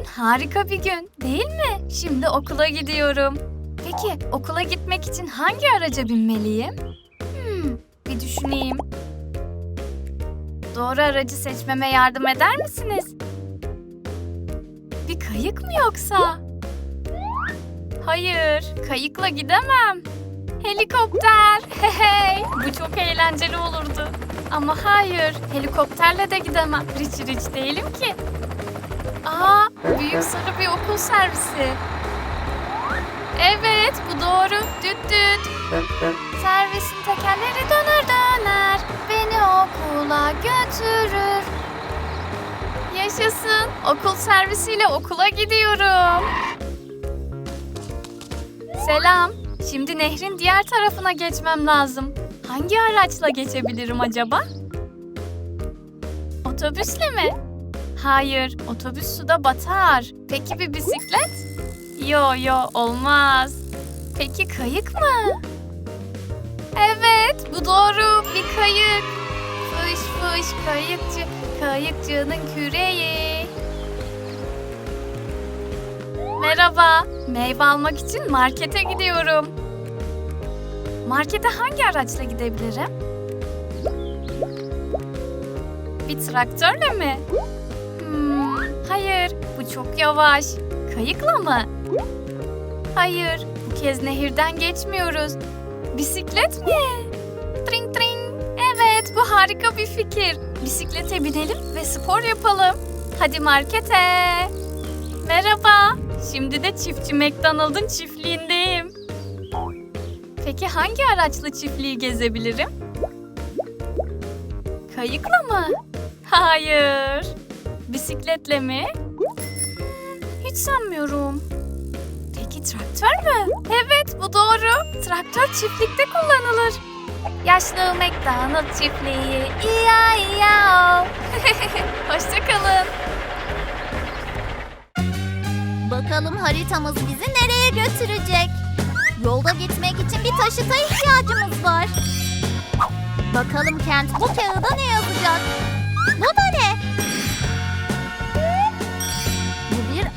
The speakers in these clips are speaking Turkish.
Bugün harika bir gün, değil mi? Şimdi okula gidiyorum. Peki, okula gitmek için hangi araca binmeliyim? Hmm, bir düşüneyim. Doğru aracı seçmeme yardım eder misiniz? Bir kayık mı yoksa? Hayır, kayıkla gidemem. Helikopter. Hey hey. Bu çok eğlenceli olurdu. Ama hayır, helikopterle de gidemem. Rich rich değilim ki. Aa, büyük sarı bir okul servisi. Evet, bu doğru. Düt düt. Servisin tekerleri döner döner. Beni okula götürür. Yaşasın. Okul servisiyle okula gidiyorum. Selam. Şimdi nehrin diğer tarafına geçmem lazım. Hangi araçla geçebilirim acaba? Otobüsle mi? Hayır, otobüs suda batar. Peki bir bisiklet? Yo yo olmaz. Peki kayık mı? Evet, bu doğru. Bir kayık. Fış fış kayıkçı, kayıkçının küreği. Merhaba, meyve almak için markete gidiyorum. Markete hangi araçla gidebilirim? Bir traktörle mi? Hmm, hayır, bu çok yavaş. Kayıkla mı? Hayır, bu kez nehirden geçmiyoruz. Bisiklet mi? Tring tring. Evet, bu harika bir fikir. Bisiklete binelim ve spor yapalım. Hadi markete. Merhaba. Şimdi de çiftçi McDonald'ın çiftliğindeyim. Peki hangi araçla çiftliği gezebilirim? Kayıkla mı? Hayır. Bisikletle mi? Hiç sanmıyorum. Peki traktör mü? Evet bu doğru. Traktör çiftlikte kullanılır. Yaşlı McDonald çiftliği. İya iya. Hoşçakalın. Bakalım haritamız bizi nereye götürecek? Yolda gitmek için bir taşıta ihtiyacımız var. Bakalım Kent bu kağıda ne yazacak? Bu da ne?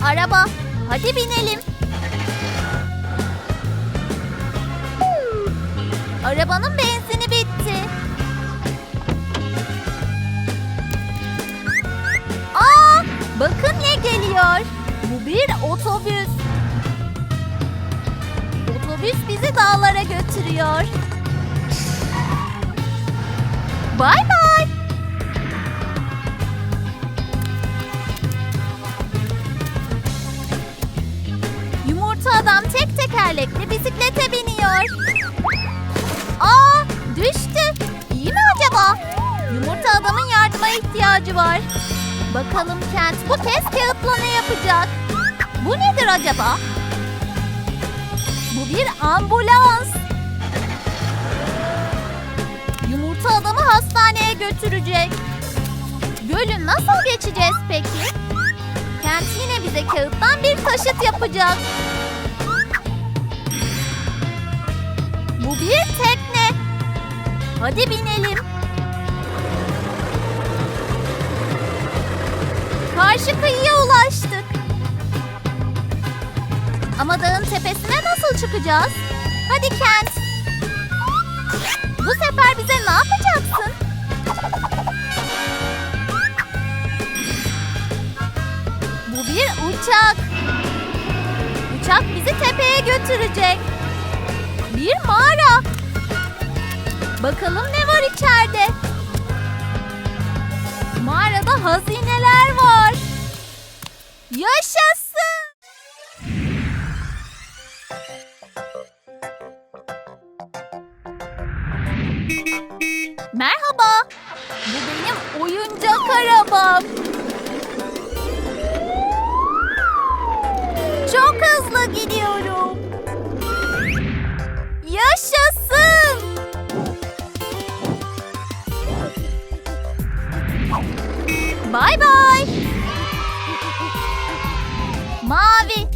Araba. Hadi binelim. Arabanın benzini bitti. Aa, bakın ne geliyor. Bu bir otobüs. Otobüs bizi dağlara götürüyor. Bay bay. İhtiyacı var. Bakalım Kent bu kez kağıtla ne yapacak? Bu nedir acaba? Bu bir ambulans. Yumurta adamı hastaneye götürecek. Gölü nasıl geçeceğiz peki? Kent yine bize kağıttan bir taşıt yapacak. Bu bir tekne. Hadi binelim. Karşı kıyıya ulaştık. Ama dağın tepesine nasıl çıkacağız? Hadi Kent. Bu sefer bize ne yapacaksın? Bu bir uçak. Uçak bizi tepeye götürecek. Bir mağara. Bakalım ne var içeride? Mağarada hazineler var. Yaşasın! Merhaba. Bu benim oyuncak arabam. Çok hızlı gidiyorum. Yaşasın! Bay bay. Mavi.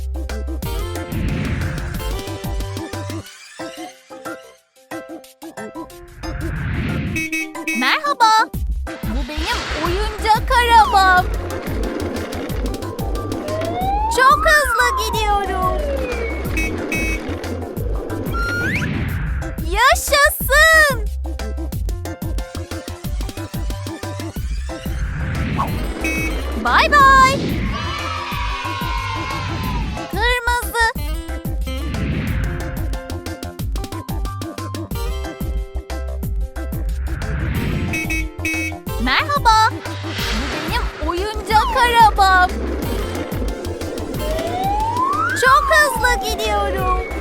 Gidiyorum.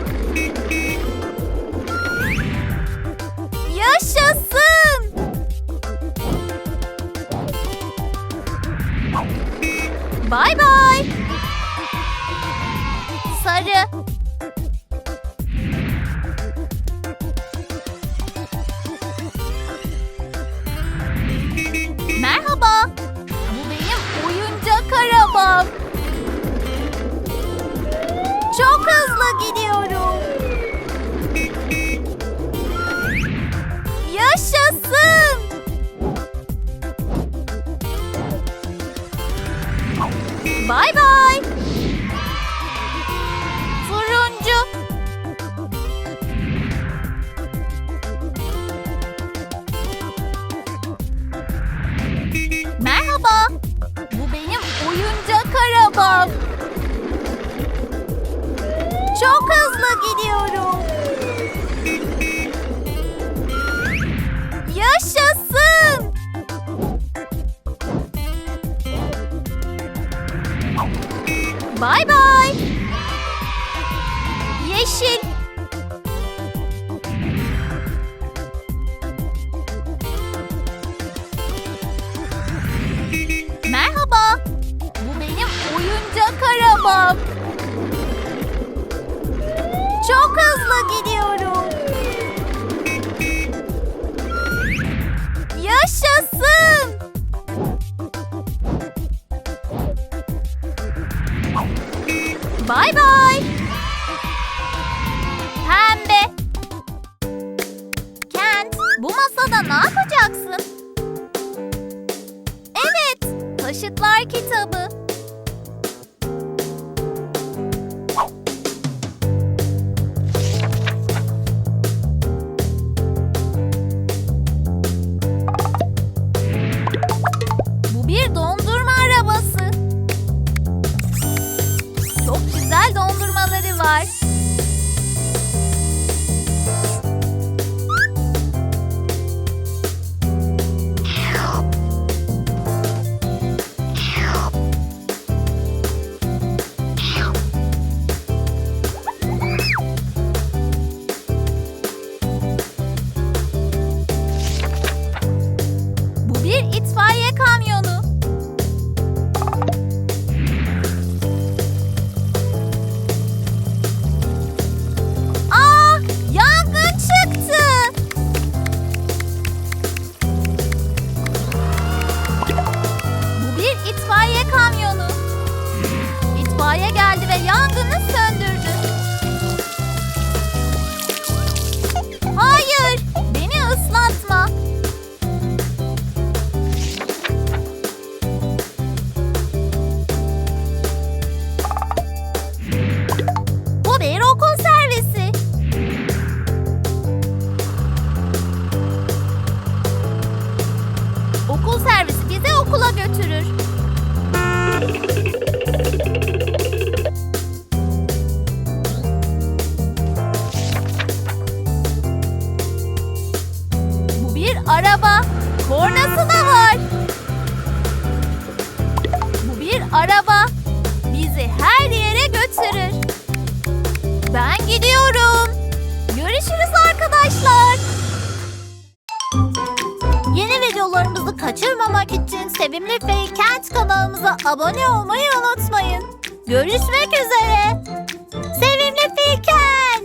Bay. Turuncu. Merhaba. Bu benim oyuncak arabam. Çok hızlı gidiyorum. Bay bay. Yeşil. Merhaba. Bu benim oyuncak arabam. Çok hızlı gidiyorum. Yaşasın. Bay bay. Pembe. Kent, bu masada ne yapacaksın? Evet, taşıtlar kitabı. Dondurmaları var. Kaçırmamak için Sevimli Fey Kent kanalımıza abone olmayı unutmayın. Görüşmek üzere. Sevimli Fey Kent.